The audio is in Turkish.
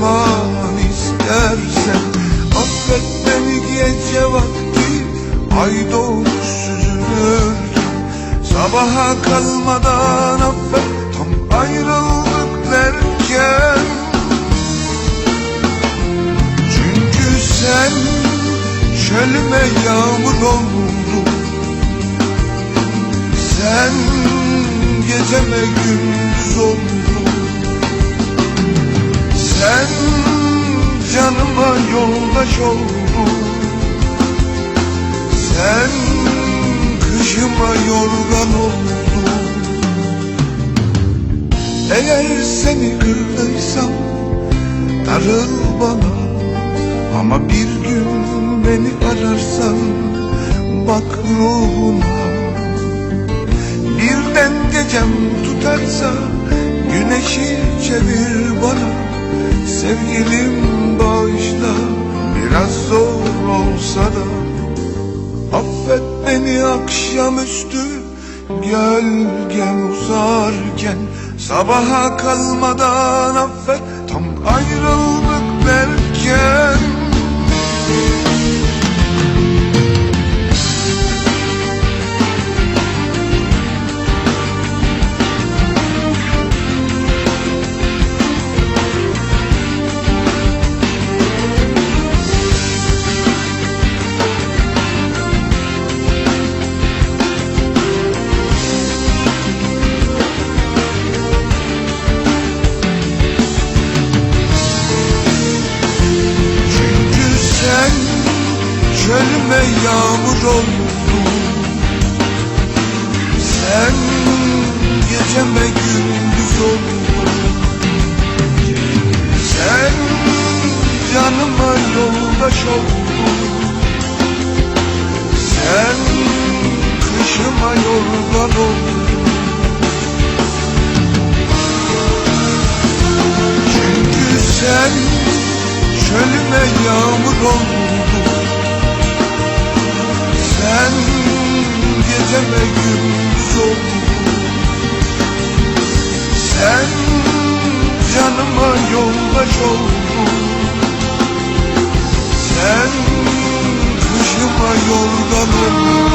zaman istersen. Affet beni gece vakti ay doğmuş süzülürken Sabaha kalmadan affet tam ayrıldık derken. Çünkü sen çölüme yağmur oldun Sen geceme gündüz oldun Sen canıma yoldaş oldun Sen kışıma yorgan oldun. Eğer seni kırdıysam darıl bana. Ama bir gün beni ararsan bak ruhuna Birden gecem tutarsa güneşi çevir bana Sevgilim bağışla biraz zor olsa da. Affet beni akşamüstü gölgem uzarken. Sabaha kalmadan affet tam ayrıldık oldun Sen geceme gündüz oldun. Sen canıma yoldaş oldun. Sen kışıma yorgan oldun. Çünkü sen çölüme yağmur oldun geceme gündüz oldun Sen canıma yoldaş oldun. Sen kışıma yorgan oldun